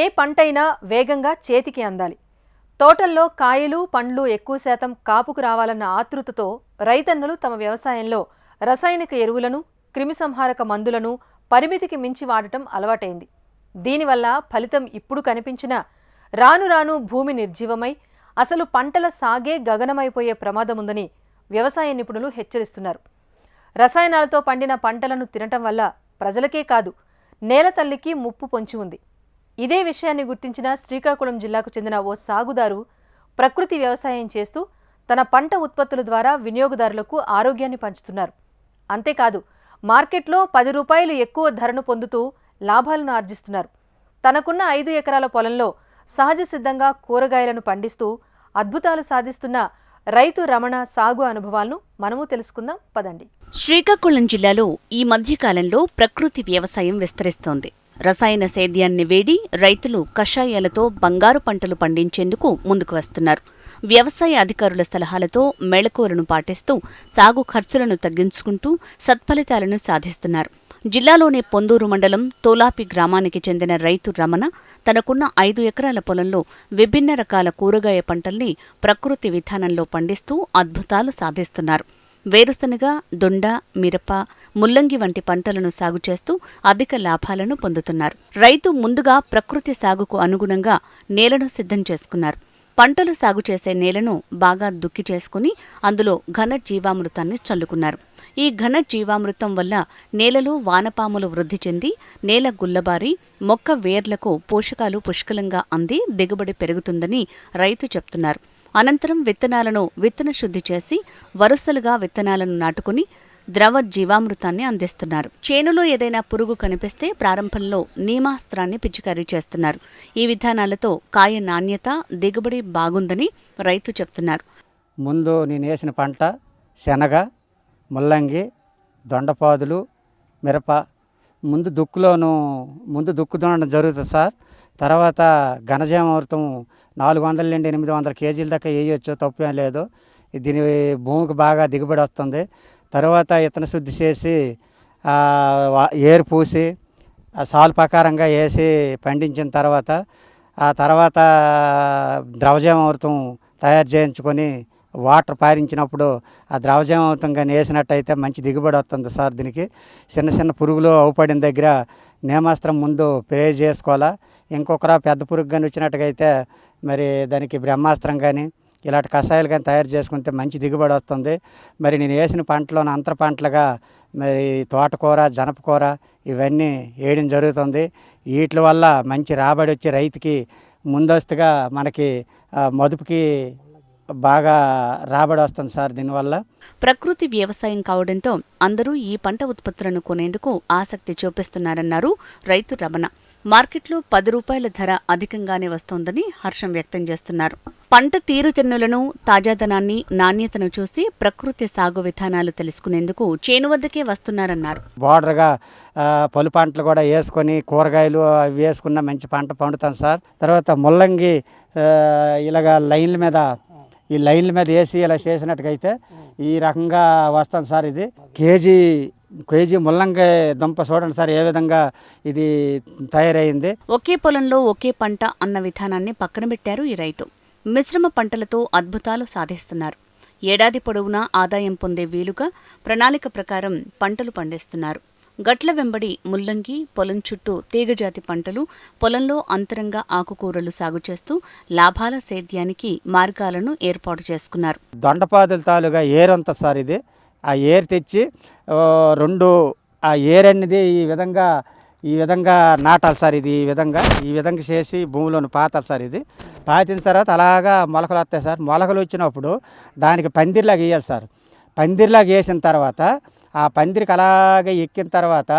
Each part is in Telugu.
ఏ పంటైనా వేగంగా చేతికి అందాలి. తోటల్లో కాయలు పండ్లు ఎక్కువ శాతం కాపుకు రావాలన్న ఆతృతతో రైతన్నలు తమ వ్యవసాయంలో రసాయనిక ఎరువులను క్రిమిసంహారక మందులను పరిమితికి మించి వాడటం అలవాటైంది. దీనివల్ల ఫలితం ఇప్పుడు కనిపించినా రాను రాను భూమి నిర్జీవమై అసలు పంటల సాగే గగనమైపోయే ప్రమాదముందని వ్యవసాయ నిపుణులు హెచ్చరిస్తున్నారు. రసాయనాలతో పండిన పంటలను తినటం వల్ల ప్రజలకే కాదు నేల తల్లికి ముప్పు పొంచి ఉంది. ఇదే విషయాన్ని గుర్తించిన శ్రీకాకుళం జిల్లాకు చెందిన ఓ సాగుదారు ప్రకృతి వ్యవసాయం చేస్తూ తన పంట ఉత్పత్తుల ద్వారా వినియోగదారులకు ఆరోగ్యాన్ని పంచుతున్నారు. అంతేకాదు మార్కెట్లో పది రూపాయలు ఎక్కువ ధరను పొందుతూ లాభాలను ఆర్జిస్తున్నారు. తనకున్న ఐదు ఎకరాల పొలంలో సహజ సిద్ధంగా కూరగాయలను పండిస్తూ అద్భుతాలు సాధిస్తున్న రైతు రమణ సాగు అనుభవాలను మనము తెలుసుకుందాం. పదండి. శ్రీకాకుళం జిల్లాలో ఈ మధ్యకాలంలో ప్రకృతి వ్యవసాయం విస్తరిస్తోంది. రసాయన సేద్యాన్ని వేడి రైతులు కషాయాలతో బంగారు పంటలు పండించేందుకు ముందుకు వస్తున్నారు. వ్యవసాయ అధికారుల సలహాలతో మెళకువలను పాటిస్తూ సాగు ఖర్చులను తగ్గించుకుంటూ సత్ఫలితాలను సాధిస్తున్నారు. జిల్లాలోని పొందూరు మండలం తోలాపి గ్రామానికి చెందిన రైతు రమణ తనకున్న ఐదు ఎకరాల పొలంలో విభిన్న రకాల కూరగాయ పంటల్ని ప్రకృతి విధానంలో పండిస్తూ అద్భుతాలు సాధిస్తున్నారు. వేరుశనగ దొండ మిరప ముల్లంగి వంటి పంటలను సాగు చేస్తూ అధిక లాభాలను పొందుతున్నారు. రైతు ముందుగా ప్రకృతి సాగుకు అనుగుణంగా నేలను సిద్ధం చేసుకున్నారు. పంటలు సాగు చేసే నేలను బాగా దుక్కి చేసుకుని అందులో ఘన జీవామృతాన్ని చల్లుకున్నారు. ఈ ఘన జీవామృతం వల్ల నేలలో వానపాములు వృద్ధి చెంది నేల గుల్లబారి మొక్క వేర్లకు పోషకాలు పుష్కలంగా అంది దిగుబడి పెరుగుతుందని రైతు చెప్తున్నారు. అనంతరం విత్తనాలను విత్తన శుద్ధి చేసి వరుసలుగా విత్తనాలను నాటుకుని ద్రవ జీవామృతాన్ని అందిస్తున్నారు. చేనులో ఏదైనా పురుగు కనిపిస్తే ప్రారంభంలో నీమాస్త్రాన్ని పిచికారీ చేస్తున్నారు. ఈ విధానాలతో కాయ నాణ్యత దిగుబడి బాగుందని రైతు చెప్తున్నారు. ముందు నేను వేసిన పంట శనగ ముల్లంగి దొండపాదులు మిరప. ముందు దుక్కులోను ముందు దుక్కు దున్నడం జరుగుతుంది సార్. తర్వాత ఘనజీవామృతం నాలుగు వందల నుండి ఎనిమిది వందల కేజీల దాకా వేయొచ్చు తప్పేం లేదు. దీని భూమికి బాగా దిగుబడి వస్తుంది. తర్వాత ఇతను శుద్ధి చేసి ఏరు పూసి ఆ ప్రకారంగా వేసి పండించిన తర్వాత ఆ తర్వాత ద్రవజీవామృతం తయారు చేయించుకొని వాటర్ పారించినప్పుడు ఆ ద్రవజీవామృతం కానీ వేసినట్టయితే మంచి దిగుబడి వస్తుంది సార్ దీనికి. చిన్న చిన్న పురుగులు అవుపడిన దగ్గర నేమాస్త్రం ముందు ప్రే చేసుకోవాలా? ఇంకొకరా పెద్ద పురుగు కానీ వచ్చినట్టుగైతే మరి దానికి బ్రహ్మాస్త్రం కానీ ఇలాంటి కషాయాలు కానీ తయారు చేసుకుంటే మంచి దిగుబడి వస్తుంది. మరి నేను వేసిన పంటలోని అంతర పంటలుగా మరి తోటకూర జనపకూర ఇవన్నీ వేయడం జరుగుతుంది. వీటి వల్ల మంచి రాబడి వచ్చి రైతుకి ముందస్తుగా మనకి మదుపుకి బాగా రాబడి వస్తుంది సార్ దీనివల్ల. ప్రకృతి వ్యవసాయం కావడంతో అందరూ ఈ పంట ఉత్పత్తులను కొనేందుకు ఆసక్తి చూపిస్తున్నారన్నారు రైతు రమణ. మార్కెట్లో పది రూపాయల ధర అధికంగానే వస్తోందని హర్షం వ్యక్తం చేస్తున్నారు. పంట తీరుతెన్నులను తాజాదనాన్ని నాణ్యతను చూసి ప్రకృతి సాగు విధానాలు తెలుసుకునేందుకు చేను వద్దకే వస్తున్నారన్నారు. బోర్డర్గా పలు పంటలు కూడా వేసుకొని కూరగాయలు అవి వేసుకున్న మంచి పంట పండుతాం సార్. తర్వాత ముల్లంగి ఇలాగా ఇలాగ లైన్ల మీద ఈ లైన్ల మీద వేసి ఇలా చేసినట్టుగైతే ఈ రకంగా వస్తాం సార్ ఇది. కేజీ కేజీ ముల్లంగి దుంప చూడండి సార్ ఏ విధంగా ఇది తయారైంది. ఒకే పొలంలో ఒకే పంట అన్న విధానాన్ని పక్కన పెట్టారు ఈ రైతు. మిశ్రమ పంటలతో అద్భుతాలు సాధిస్తున్నారు. ఏడాది పొడవునా ఆదాయం పొందే వీలుగా ప్రణాళిక ప్రకారం పంటలు పండిస్తున్నారు. గట్ల వెంబడి ముల్లంగి పొలం చుట్టూ తీగజాతి పంటలు పొలంలో అంతరంగా ఆకుకూరలు సాగు చేస్తూ లాభాల సేద్యానికి మార్గాలను ఏర్పాటు చేసుకున్నారు. దొండపాదుల తాలుగా ఏరు ఉంటుంది సార్ ఇది. ఆ ఏరు తెచ్చి రెండు ఆ ఏరు అనేది ఈ విధంగా ఈ విధంగా నాటాలి సార్ ఇది ఈ విధంగా. ఈ విధంగా చేసి భూమిలోని పాతాలి సార్ ఇది. పాతిన తర్వాత అలాగా మొలకలు వస్తాయి సార్. మొలకలు వచ్చినప్పుడు దానికి పందిరిలాగా వేయాలి సార్. పందిరిలాగా వేసిన తర్వాత ఆ పందిరికి అలాగే ఎక్కిన తర్వాత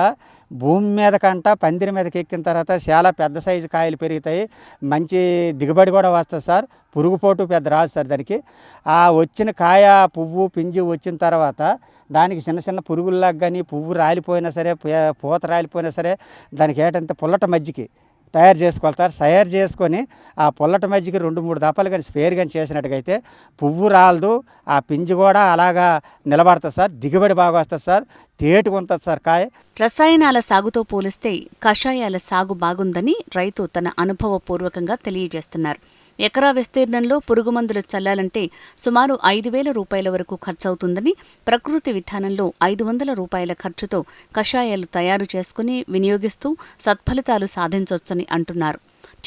భూమి మీద కంట పందిరి మీదకి ఎక్కిన తర్వాత చాలా పెద్ద సైజు కాయలు పెరుగుతాయి. మంచి దిగుబడి కూడా వస్తుంది సార్. పురుగుపోటు పెద్ద రాదు సార్ దానికి. ఆ వచ్చిన కాయ పువ్వు పింజు వచ్చిన తర్వాత దానికి చిన్న చిన్న పురుగుల్లాగా కానీ పువ్వు రాలిపోయినా సరే పూత రాలిపోయినా సరే దానికి ఏటంత పుల్లట మజ్జికి తయారు చేసుకోవాలి సార్ తయారు చేసుకొని ఆ పుల్లటి మజ్జిగ రెండు మూడు దఫాలు కానీ స్పేర్ కానీ చేసినట్టుగైతే పువ్వు రాలదు. ఆ పింజు కూడా అలాగా నిలబడుతుంది సార్. దిగుబడి బాగా వస్తుంది సార్. తేటుగా ఉంటుంది సార్ కాయ. రసాయనాల సాగుతో పోలిస్తే కషాయాల సాగు బాగుందని రైతు తన అనుభవపూర్వకంగా తెలియజేస్తున్నారు. ఎకరా విస్తీర్ణంలో పురుగుమందులు చల్లాలంటే సుమారు ఐదు వేల రూపాయల వరకు ఖర్చవుతుందని ప్రకృతి విధానంలో ఐదు వందల రూపాయల ఖర్చుతో కషాయాలు తయారు చేసుకుని వినియోగిస్తూ సత్ఫలితాలు సాధించవచ్చని అంటున్నారు.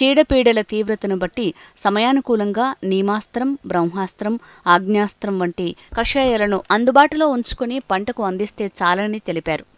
చీడపీడల తీవ్రతను బట్టి సమయానుకూలంగా నీమాస్త్రం బ్రహ్మాస్త్రం ఆగ్నేయాస్త్రం వంటి కషాయాలను అందుబాటులో ఉంచుకుని పంటకు అందిస్తే చాలని తెలిపారు.